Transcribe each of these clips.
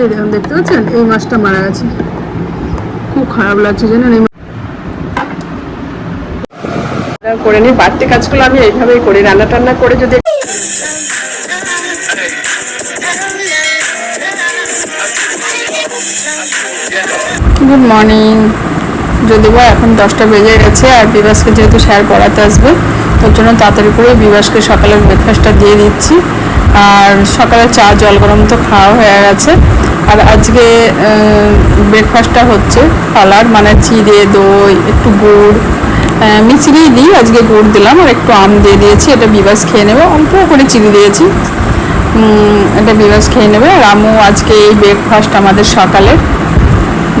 এই দেখুন, দেখতে পাচ্ছেন? এই মাছটা মারা গেছে। খুব খারাপ লাগছে, জানেন? এই করে নিই, বাড়তি কাজগুলো আমি এইভাবেই করি রান্না টান্না করে যদি গুড মর্নিং যদি বা এখন দশটা বেজে গেছে আর বিবাসকে যেহেতু স্যার পড়াতে আসবে, তার জন্য তাড়াতাড়ি করে বিবাসকে সকালের ব্রেকফাস্টটা দিয়ে দিচ্ছি। আর সকালে চা, জল গরম তো খাওয়া হয়ে গেছে। আর আজকে ব্রেকফাস্টটা হচ্ছে কালার মানে চিড়ে, দই, একটু গুড়। মিচিরি দিই, আজকে গুড় দিলাম আর একটু আম দিয়ে দিয়েছি, এটা বিবাস খেয়ে নেব। অল্প করে চিড়ি দিয়েছি। এটা বিবাস খেয়ে নেবে। আর আমও আজকে এই ব্রেকফাস্ট আমাদের সকালের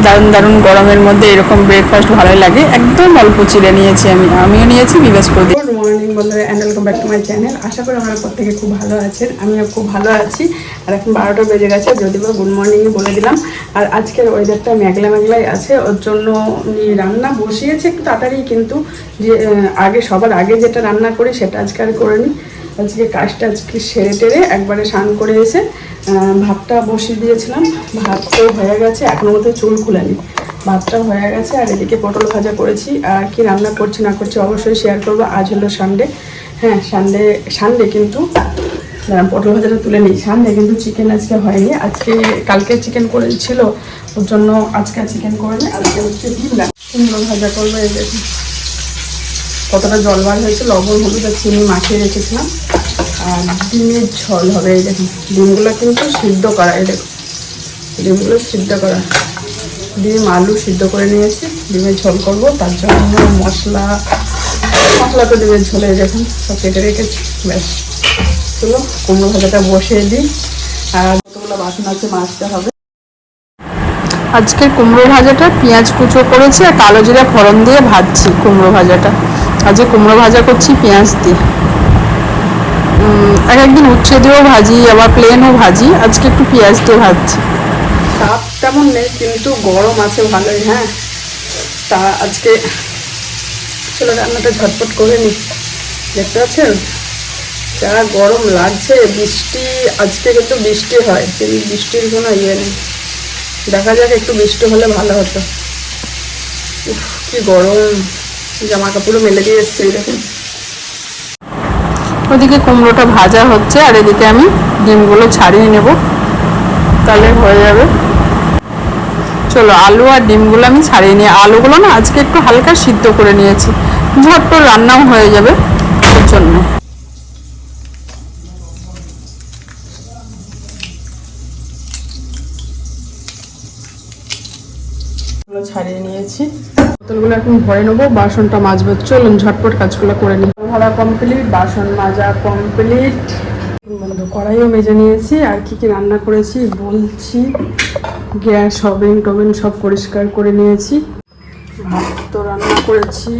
দারুণ দারুণ গরমের মধ্যে এরকম ব্রেকফাস্ট ভালোই লাগে। একদম অল্প চিড়ে নিয়েছি আমি। আমিও নিয়েছি বিবাস করে গুড মর্নিং বন্ধুরা and welcome back to my channel আশা করি আপনারা প্রত্যেকে খুব ভালো আছেন। আমিও খুব ভালো আছি। আর এখন বারোটা বেজে গেছে যদি বা গুড মর্নিংই বলে দিলাম। আর আজকের ওয়েদারটা মেঘলা মেঘলাই আছে। ওর জন্য রান্না বসিয়েছে একটু তাড়াতাড়ি, কিন্তু যে আগে, সবার আগে যেটা রান্না করি, সেটা আজকে আর করে নিই আজকে কাজটা আজকে সেরে টেরে একবারে স্নান করে এসে ভাতটা বসিয়ে দিয়েছিলাম। ভাত তো হয়ে গেছে, এখনও মতো চুল খুলেনি। ভাতটা হয়ে গেছে আর এদিকে পটল ভাজা করেছি। আর কি রান্না করছি, না করছি অবশ্যই শেয়ার করব। আজ হলো সানডে হ্যাঁ সানডে সানডে কিন্তু পটল ভাজাটা তুলে নিই। সানডে কিন্তু চিকেন আজকে হয়নি। আজকে কালকে চিকেন করেছিল, ওর জন্য আজকে চিকেন করেনি। আজকে হচ্ছে ডিম। ভাজা করব দেখুন কতটা জল বার হয়েছে, লবণ, হলুদ আর চিনি মাখিয়ে রেখেছিলাম। আর ডিমের ঝোল হবে, এই দেখুন, ডিমগুলো কিন্তু সিদ্ধ করা, এই দেখুন, ডিমগুলো সিদ্ধ করা। ডিম, আলু সিদ্ধ করে নিয়েছি, ডিমের ঝোল করব, তার জন্য মশলা মশলা তো ডিমের ঝোলে দেখুন, সব কেটে রেখেছি, ব্যাস। চলো, কুমড়ো ভাজাটা বসিয়ে দিই, আর কতগুলো বাসন আছে মাজতে হবে। আজকে কুমড়ো ভাজাটা পেঁয়াজ কুচো করেছি আর কালো জিরা ফোড়ন দিয়ে ভাজছি কুমড়ো ভাজাটা। আজকে কুমড়ো ভাজা করছি, পেঁয়াজ দিয়ে। এক একদিন উচ্ছে দিয়েও ভাজি, আবার প্লেনও ভাজি। আজকে একটু পেঁয়াজ দিয়ে ভাজছি। তাপ তেমন নেই, কিন্তু গরম আছে ভালোই হ্যাঁ? তা আজকে চলো রান্নাটা ঝটপট করে নি দেখতে পাচ্ছেন? যা গরম লাগছে, বৃষ্টি, আজকে কিন্তু বৃষ্টি হয় কিন্তু বৃষ্টির কোনো ইয়ে নেই। দেখা যাক একটু বৃষ্টি হলে ভালো হতো। উফ, কি গরম। জামা কাপড়ও মেলে দিয়ে এসছে দেখুন ওদিকে কুমড়োটা ভাজা হচ্ছে, আর এদিকে আমি ডিমগুলো ছাড়িয়ে নেব। তাহলে হয়ে যাবে। চলো, আলু আর ডিমগুলো আমি ছাড়িয়ে নিই। আলুগুলো না আজকে একটু হালকা সিদ্ধ করে নিয়েছি। ঝটপট রান্নাও হয়ে যাবে ওর জন্য। ছাড়িয়ে নিয়েছি। বোতলগুলো এখন ভরে নেব বাসনটা মাজবো চলুন ঝটপট কাজগুলো করে নিই। ভরা কমপ্লিট বাসন মাজা কমপ্লিট বন্ধু কড়াইও মেজে নিয়েছি আর কি কি রান্না করেছি বলছি। গ্যাস ওভেন টোভেন সব পরিষ্কার করে নিয়েছি। ভাত তো রান্না করেছি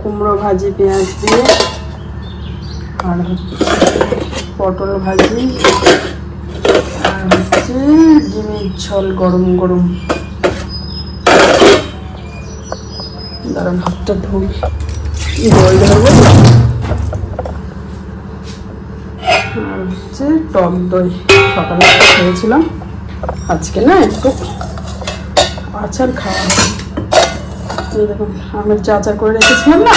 কুমড়ো ভাজি পেঁয়াজ দিয়ে আর হচ্ছে পটল ভাজি আর হচ্ছে ডিমের ঝোল গরম গরম। দাঁড়ান, হাতটা ধুই। দই ধরবো আর হচ্ছে টক দই। সকালে খেয়েছিলাম। আজকে না একটু আচার খাওয়া দেখুন, আমের যে আচার করে রেখেছিলাম না?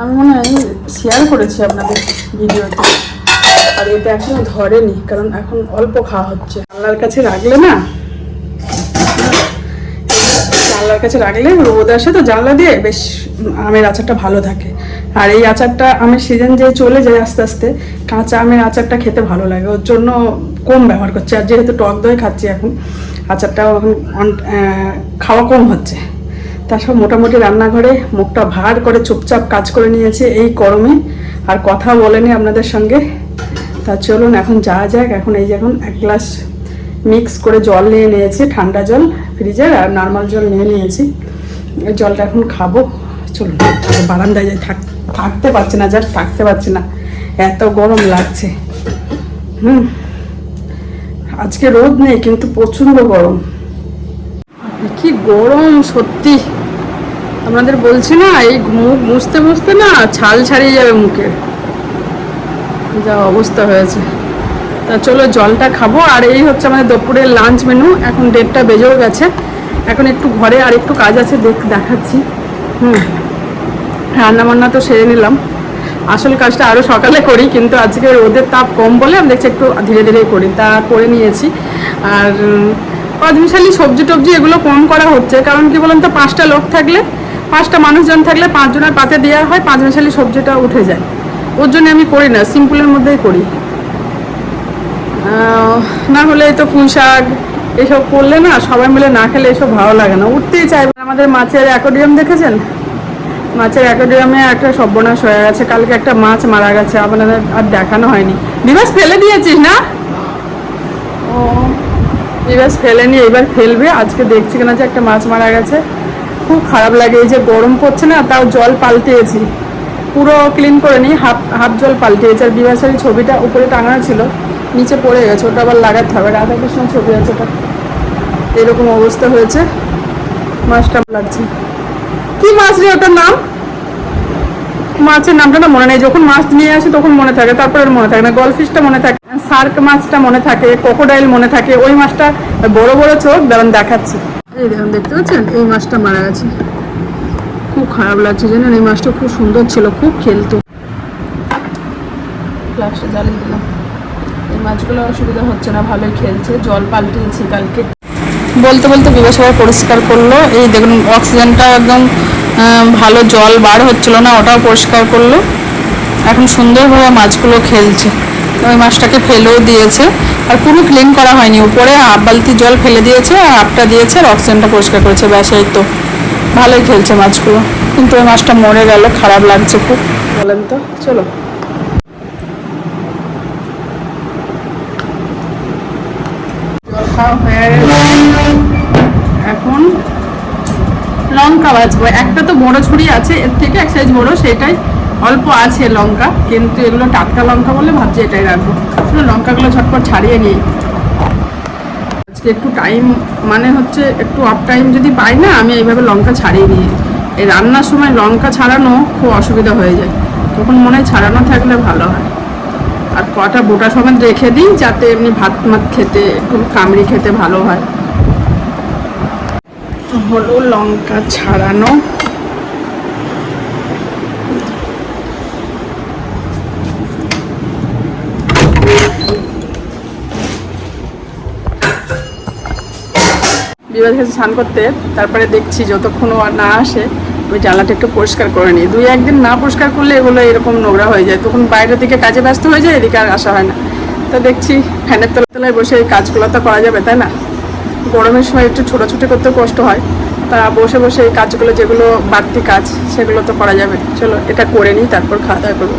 আমি মনে হয় শেয়ার করেছি আপনাদের ভিডিওতে। আর এটা এখনও ধরেনি, কারণ এখন অল্প খাওয়া হচ্ছে। আল্লাহর কাছে রাখলে না জানলার কাছে রাখলে রোদ আসে, তো জানলা দিয়ে বেশ আমের আচারটা ভালো থাকে। আর এই আচারটা আমের সিজন যে চলে যায় আস্তে আস্তে, কাঁচা আমের আচারটা খেতে ভালো লাগে। ওর জন্য কম ব্যবহার করছে, আর যেহেতু টক দই খাচ্ছি এখন, আচারটাও এখন খাওয়া কম হচ্ছে। সব মোটামুটি রান্নাঘরে মুখটা ভার করে চুপচাপ কাজ করে নিয়েছে এই গরমে, আর কথা বলেনি আপনাদের সঙ্গে। তা চলুন এখন যাওয়া যাক। এখন এই যে এখন এক গ্লাস মিক্স করে জল নিয়ে নিয়েছি, ঠান্ডা জল। ফ্রিজের আর নর্মাল জল নিয়ে নিয়েছি। জলটা এখন খাব। চলুন বারান্দায় যাই, থাক থাকতে পারছি না যার থাকতে পারছি না। এত গরম লাগছে। হুম। আজকে রোদ নেই, কিন্তু প্রচণ্ড গরম। কি গরম, সত্যি। আপনাদের বলছি না, এই মুখ মুছতে মুছতে না, ছাল ছাড়িয়ে যাবে মুখে। যা অবস্থা হয়েছে। তা চলো জলটা খাব। আর এই হচ্ছে আমাদের দুপুরের লাঞ্চ মেনু এখন ডেটটা বেজেও গেছে। এখন একটু ঘরে আর একটু কাজ আছে দেখ দেখাচ্ছি। হুম। রান্না বান্না তো সেরে নিলাম। আসল কাজটা আরও সকালে করি কিন্তু আজকে রোদের তাপ কম বলে আমি দেখছি একটু ধীরে ধীরে করি। তা করে নিয়েছি। আর উম, পাঁচমিশালি সবজি টবজি এগুলো কম করা হচ্ছে। কারণ কি বলুন তো পাঁচটা লোক থাকলে পাঁচটা মানুষজন থাকলে পাঁচজনের পাতে দেওয়া হয় পাঁচ পাঁচমিশালি সবজিটা উঠে যায়। ওর জন্য আমি করি না সিম্পলের মধ্যেই করি। না হলে তো শাক এসব করলে না সবাই মিলে না খেলে এসব ভালো লাগে না। উঠতেই আমাদের মাছের অ্যাকোডিয়াম দেখেছেন? মাছের অ্যাকোডিয়ামে একটা সর্বনাশ হয়ে গেছে। কালকে একটা মাছ মারা গেছে। আপনাদের আর দেখানো হয়নি। বিবাস ফেলে দিয়েছিস না? ও ফেলেনি। এবার ফেলবে। আজকে দেখছি কিনা যে একটা মাছ মারা গেছে। খুব খারাপ লাগে। এই যে গরম পড়ছে না, তাও জল পাল্টিয়েছি। পুরো ক্লিন করে নিই। হাফ হাফ জল পাল্টিয়েছি। আর বিবাসের ছবিটা উপরে টাঙানো ছিল। নিচে পড়ে গেছে, ওটা আবার লাগাতে হবে। রাধাকৃষ্ণ ছবি আছে ওটা। এরকম অবস্থা হয়েছে। মাছটা লাগছে। কি মাছ রে ওটার নাম? মাছের নামটা না মনে নেই। যখন মাছ নিয়ে আসে তখন মনে থাকে, তারপরে মনে থাকে না। গলফিশটা মনে থাকে শার্ক মাছটা মনে থাকে কোকোডাইল মনে থাকে। ওই মাছটা বড় বড় চোখ দাঁড়ান দেখাচ্ছি। এই দেখুন, দেখতে পাচ্ছেন? এই মাছটা মারা গেছে। খুব খারাপ লাগছে, জানেন? এই মাছটা খুব সুন্দর ছিল, খুব খেলতো। ফ্লাক্সটা জ্বালিয়ে দিলাম। মাছগুলো অসুবিধা হচ্ছে না ভালোই খেলছে জল পাল্টিয়েছি কালকে। বলতে বলতে বিবেশ পরিষ্কার করল এই দেখুন অক্সিজেনটা একদম ভালো জল বার হচ্ছিল না ওটাও পরিষ্কার করল। এখন সুন্দরভাবে মাছগুলো খেলছে। ওই মাছটাকে ফেলেও দিয়েছে। আর পুরো ক্লিন করা হয়নি উপরে হাফ বালতি জল ফেলে দিয়েছে আর হাফটা দিয়েছে আর অক্সিজেনটা পরিষ্কার করেছে। ব্যাস এই তো। ভালোই খেলছে মাছগুলো কিন্তু ওই মাছটা মরে গেল খারাপ লাগছে খুব। বলেন তো চলো। খাওয়া এখন লঙ্কা বাজবো একটা তো বড় ছুরি আছে, এর থেকে এক সাইজ বড়, সেটাই অল্প আছে লঙ্কা, কিন্তু এগুলো টাটকা লঙ্কা বলে ভাবছি এটাই রাখব। শুধু লঙ্কাগুলো ঝটপট ছাড়িয়ে নিই। আজকে একটু টাইম মানে হচ্ছে একটু অফ টাইম যদি পাই না, আমি এইভাবে লঙ্কা ছাড়িয়ে নিই। এই রান্নার সময় লঙ্কা ছাড়ানো খুব অসুবিধা হয়ে যায়। তখন মনে হয় ছাড়ানো থাকলে ভালো হয়। আর কটা বোটা সমেত রেখে দিই যাতে এমনি ভাত মাত খেতে, একটু কামড়ি খেতে ভালো হয়। হলো লঙ্কা ছাড়ানো। বিবাদ স্নান করতে, তারপরে দেখছি যতক্ষণ আর না আসে জানলাটা একটু পরিষ্কার করে নিই। দুই একদিন না পরিষ্কার করলে এগুলো এরকম নোংরা হয়ে যায়। তখন বাইরের দিকে কাজে ব্যস্ত হয়ে যায়, এদিকে আর আসা হয় না। তো দেখছি ফ্যানের তলায় তলায় বসে এই কাজগুলো তো করা যাবে, তাই না? গরমের সময় একটু ছোটাছুটি করতে কষ্ট হয়। তা বসে বসে এই কাজগুলো যেগুলো বাড়তি কাজ, সেগুলো তো করা যাবে। চলো, এটা করে নিই, তারপর খাওয়া দাওয়া করব।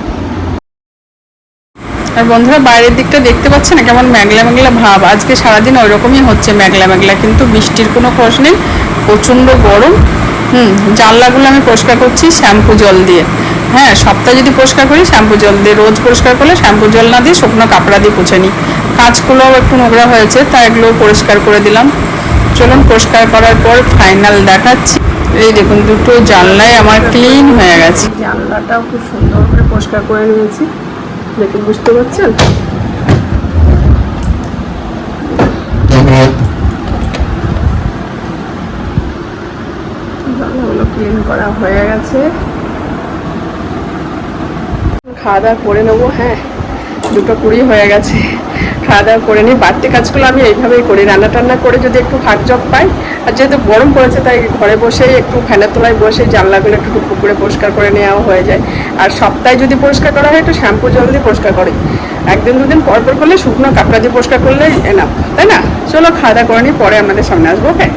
আর বন্ধুরা, বাইরের দিকটা দেখতে পাচ্ছে না? কেমন মেঘলা মেঘলা ভাব। আজকে সারাদিন ওই রকমই হচ্ছে মেঘলা মেঘলা কিন্তু বৃষ্টির কোনো খোঁজ নেই। প্রচণ্ড গরম। হুম, জানলাগুলো আমি পরিষ্কার করছি শ্যাম্পু জল দিয়ে। হ্যাঁ সপ্তাহে যদি পরিষ্কার করি, শ্যাম্পু জল দিয়ে, রোজ পরিষ্কার করলে শ্যাম্পু জল না দিয়ে শুকনো কাপড়া দিয়ে পুছে নিই। কাঁচগুলোও একটু নোংরা হয়েছে তা এগুলো পরিষ্কার করে দিলাম। চলুন পরিষ্কার করার পর ফাইনাল দেখাচ্ছি। এই দেখুন, দুটো জানলাই আমার ক্লিন হয়ে গেছে। জানলাটাও খুব সুন্দর করে পরিষ্কার করে নিয়েছি। দেখুন বুঝতে পারছেন জানলাগুলো ক্লিন করা হয়ে গেছে। খাওয়া দাওয়া করে নেব হ্যাঁ। দুটো কুড়ি হয়ে গেছে। খাওয়া দাওয়া করে নিই। বাড়তি কাজগুলো আমি এইভাবেই করি। রান্না টান্না করে যদি একটু ফাঁক জব পাই, আর যেহেতু গরম পড়েছে, তাই ঘরে বসেই একটু ফ্যানের তলায় বসে জানলাগুলো একটু টুকু করে পরিষ্কার করে নেওয়া হয়ে যায়। আর সপ্তাহে যদি পরিষ্কার করা হয়, একটু শ্যাম্পু জল দিয়ে পরিষ্কার করি। একদিন দুদিন পর পর করলে শুকনো কাপড়া দিয়ে পরিষ্কার করলে এনাফ তাই না? চলো খাওয়া দাওয়া করে নিই, পরে আমাদের সামনে আসব ওকে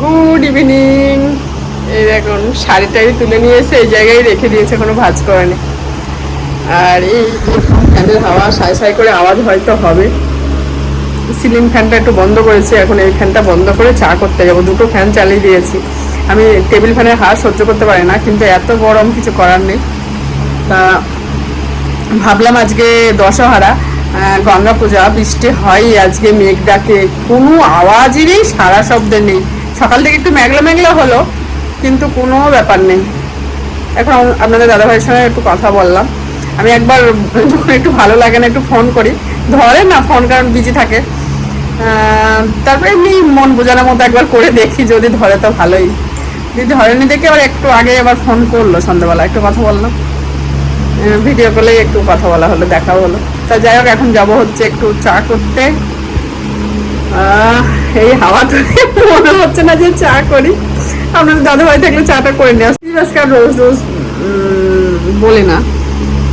গুড ইভিনিং এই দেখুন শাড়ি টাড়ি তুলে নিয়ে এসে এই জায়গায় রেখে দিয়েছে, কোনো ভাজ করেনি। আর এই ফ্যানের হাওয়া সাই সাই করে আওয়াজ হয়তো হবে। সিলিং ফ্যানটা একটু বন্ধ করেছি, এখন এই ফ্যানটা বন্ধ করে চা করতে যাব। দুটো ফ্যান চালিয়ে দিয়েছি। আমি টেবিল ফ্যানের হাওয়া সহ্য করতে পারি না, কিন্তু এত গরম, কিছু করার নেই। তা ভাবলাম আজকে দশহারা গঙ্গা পূজা, বৃষ্টি হয় আজকে মেঘ ডাকে। কোনো আওয়াজই নেই, সারা শব্দের নেই। সকাল থেকে একটু মেঘলা মেঘলা হলো। কিন্তু কোনো ব্যাপার নেই। এখন আপনাদের দাদাভাইয়ের সঙ্গে একটু কথা বললাম। আমি একবার একটু ভালো লাগে না, একটু ফোন করি। ধরে না ফোন কারণ বিজি থাকে। তারপরে এমনি মন বোঝানোর মতো একবার করে দেখি, যদি ধরে তো ভালোই। যদি ধরেনি দেখে আবার একটু আগে আবার ফোন করল সন্ধ্যাবেলা, একটু কথা বললাম ভিডিও কলে একটু কথা বলা হলো, দেখা হলো। তা যাই হোক, এখন যাব হচ্ছে একটু চা করতে। এই হাওয়া তো মনে হচ্ছে না যে চা করি। আপনার দাদা ভাই থাকলে চাটা করে নিয়ে আসি। আর রোজ রোজ বলে না।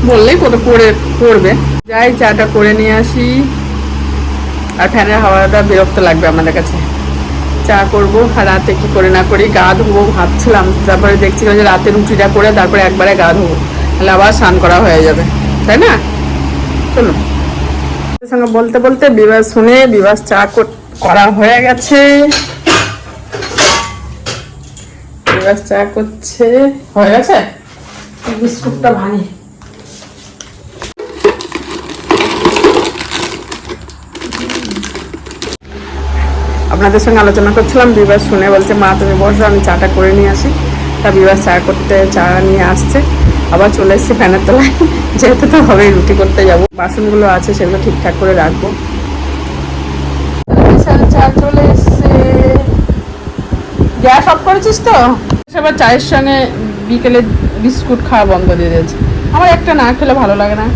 বললেই কত করে করবে। যাই, চাটা করে নিয়ে আসি। আর ফ্যানের হাওয়াটা বিরক্ত লাগবে আমাদের কাছে। চা করব রাতে কি করে না করি, গা ধোবো ভাবছিলাম। তারপরে দেখছিলাম যে রাতে রুটিটা করে তারপরে একবারে গা ধোবো। তাহলে আবার স্নান করা হয়ে যাবে। তাই না? চলো। ওর সঙ্গে বলতে বলতে বিবাহ শুনে বিবাহ চা করা হয়ে গেছে। চা করছে হয়ে গেছে? বিস্কুটটা ভাঙি। আপনাদের সঙ্গে আলোচনা করছিলাম বিবাস শুনে বলছে মা তুমি বসো আমি চাটা করে নিয়ে আসি। তা বিবাস চা করতে চা নিয়ে আসছে। আবার চলে এসেছি ফ্যানের তলায়। যেহেতু তো হবে রুটি করতে যাব। বাসনগুলো আছে সেগুলো ঠিকঠাক করে রাখব। চা চলে গ্যাস অফ করেছিস তো? আবার চায়ের সঙ্গে বিকেলে বিস্কুট খাওয়া বন্ধ দিয়ে দিয়েছে। আমার একটা না খেলে ভালো লাগে না।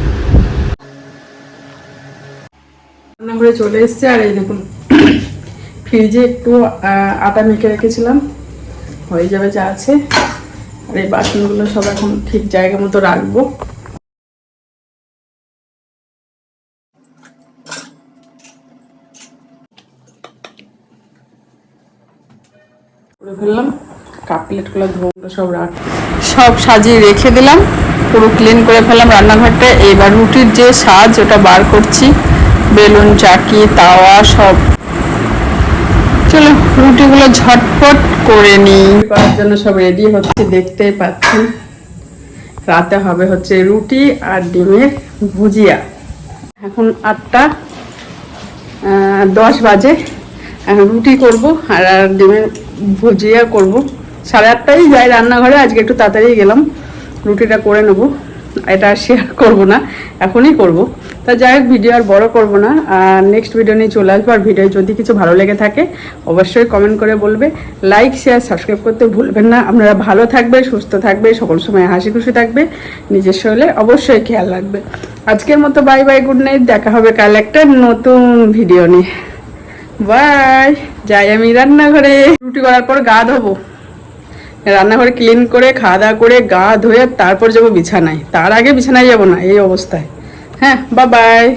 রান্নাঘরে চলে এসছে আর এই দেখুন ফ্রিজে একটু আটা মেখে রেখেছিলাম। হয়ে যাবে যা আছে। আর এই বাসনগুলো সব এখন ঠিক জায়গা মতো রাখব। করে ফেললাম। কাপ প্লেটগুলো ধোগুলো সব রাখ সব সাজিয়ে রেখে দিলাম পুরো ক্লিন করে ফেললাম রান্নাঘরটা। এবার রুটির যে সাজ ওটা বার করছি। বেলুন চাকি তাওয়া সব। চলো রুটিগুলো ঝটপট করে নিই। করার জন্য সব রেডি হচ্ছে দেখতেই পাচ্ছেন। রাতে হবে হচ্ছে রুটি আর ডিমের ভুজিয়া। এখন আটটা আহ, দশ বাজে। এখন রুটি করব আর আর ডিমের ভুজিয়া করব। সাড়ে আটটাই যাই রান্নাঘরে, আজকে একটু তাড়াতাড়ি গেলাম। রুটিটা করে নেব। এটা শেয়ার করব না, এখনই করব। তা যাই হোক ভিডিও আর বড় করব না। আর নেক্সট ভিডিও নিয়ে চলে আসব। আর ভিডিও যদি কিছু ভালো লেগে থাকে, অবশ্যই কমেন্ট করে বলবে। লাইক শেয়ার সাবস্ক্রাইব করতে ভুলবেন না। আপনারা ভালো থাকবে, সুস্থ থাকবে, সকল সময় হাসি খুশি থাকবে, নিজের শরীরে অবশ্যই খেয়াল রাখবে। আজকের মতো বাই বাই গুড নাইট দেখা হবে কাল একটা নতুন ভিডিও নিয়ে। বাই, যাই আমি রান্নাঘরে। রুটি করার পর গা ধোবো। রান্নাঘরে ক্লিন করে, খাওয়া দাওয়া করে গা ধুয়ে তারপর যাব বিছানায়। তার আগে বিছানায় যাব না, এই অবস্থায়। হ্যাঁ বা বাই